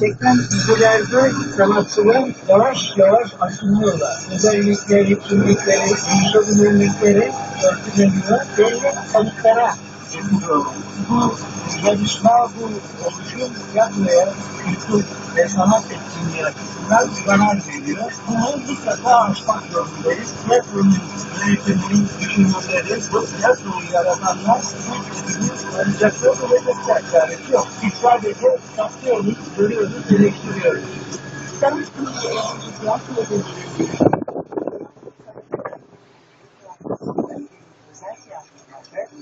Gerçekten dizilerde sanatçılar yavaş yavaş aşınıyorlar. Özellikleri, kimlikleri, düşünürlükleri örtüleniyor. Belli kalıplara. Bu yarışma, bu oluşum yapmaya kültür ve sanat etkinliği açısından zarar veriyor. Bunu mutlaka aşmak zorundayız. Tiyatronun yönetiminin düşünürleri, bu tiyatroyu yaratanlar bu çizimi arayacaklar, bulacaklar. Çaresi yok. Biz sadece saklıyoruz, görüyoruz, eleştiriyoruz. Sanat tiyatro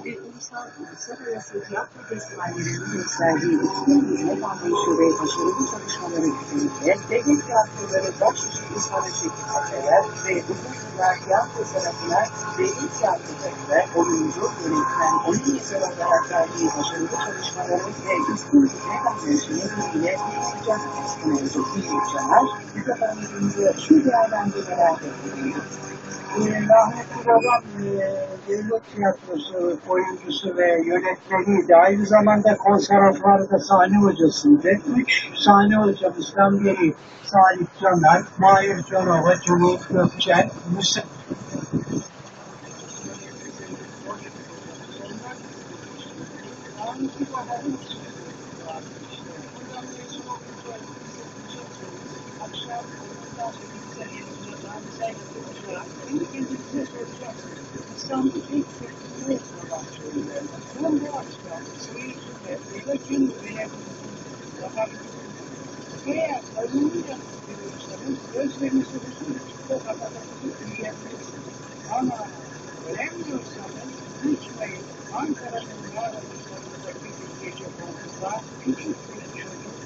ve ulusal uluslararası tiyatro festivallerinin gösterdiği üstün hizmet anlayışı ve başarılı çalışmaları nedeniyle devlet tiyatroları başucu uzmanı şekillenmeler ve uzun yıllar tiyatro sanatına devlet tiyatrolarında oyuncu, yönetmen, oyun yazarı olarak verdiği başarılı çalışmaları ve üstün hizmet anlayışı nedeniyle sıcak oldu. İyi Caner, mikrofonlarımızı şu değerlendirmelerde bulundu. Rahmetli babam e, devlet tiyatrosu oyuncusu ve yönetmeniydi. Aynı zamanda konservatuvarda sahne hocasıydı. Üç sahne hocamızdan biri Salih Caner, Mahir Canova, Cumhuriyet Gökçen, Musa öğrenmiyorsanız unutmayın Ankara'nın mağaralarındaki bir gece konduda küçük bir çocuk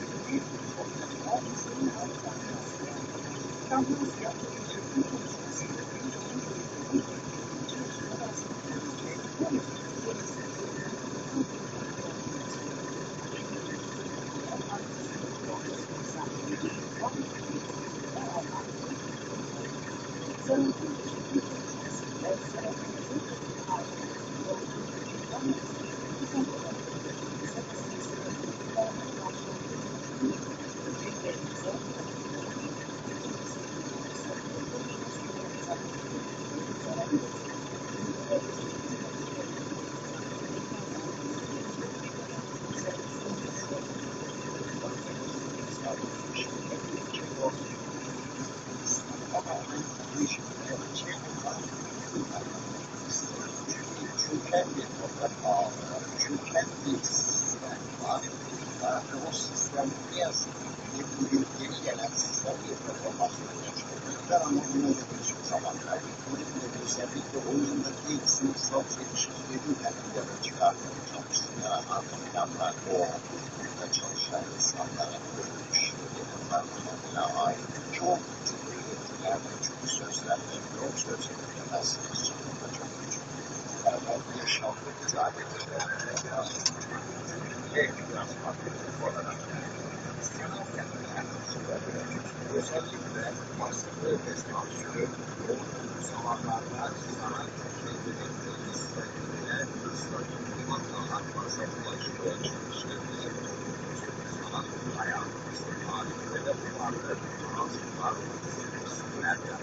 语。Çöken bir sistem var. Ve o sistem ne yazık ki bugün geri gelen sistem bir performansla geçiyor. Ama bunu da hiçbir zaman kaybetmedim ve özellikle oyundaki sınıfsal çelişkileri de ya da çıkartmaya çalıştım. Yani arka planda o okulda çalışan insanlara görmüşleri, onlar kendine ait çok küçük belirtiler ve çok sözler ve yok söz edilemezsiniz. Çok özellikle baskı ve sansürü olduğu zamanlarda sanat kendini istediğinde sanatla fazla ulaşmaya çalıştığı sanat hayatımızda tarihinde de bu vardı. Sanat var, isimlerden